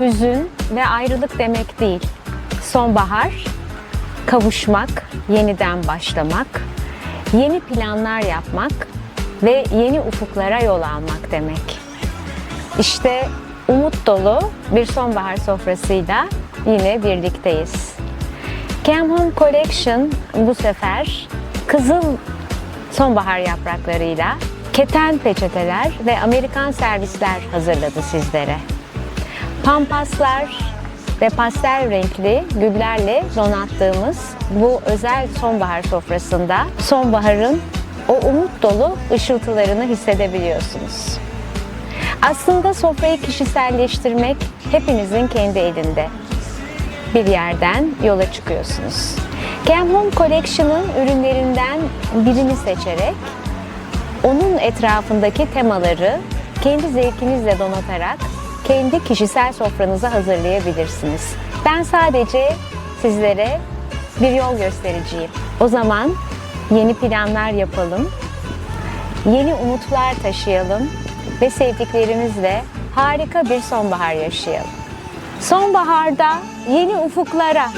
hüzün ve ayrılık demek değil. Sonbahar, kavuşmak, yeniden başlamak, yeni planlar yapmak ve yeni ufuklara yol almak demek. İşte umut dolu bir sonbahar sofrasıyla yine birlikteyiz. Cam Home Collection bu sefer kızıl sonbahar yapraklarıyla keten peçeteler ve Amerikan servisler hazırladı sizlere. Pampaslar ve pastel renkli güllerle donattığımız bu özel sonbahar sofrasında sonbaharın o umut dolu ışıltılarını hissedebiliyorsunuz. Aslında sofrayı kişiselleştirmek hepinizin kendi elinde. Bir yerden yola çıkıyorsunuz. Cam Home Collection'ın ürünlerinden birini seçerek onun etrafındaki temaları kendi zevkinizle donatarak kendi kişisel sofranızı hazırlayabilirsiniz. Ben sadece sizlere bir yol göstericiyim. O zaman yeni planlar yapalım, yeni umutlar taşıyalım ve sevdiklerimizle harika bir sonbahar yaşayalım. Sonbaharda yeni ufuklara.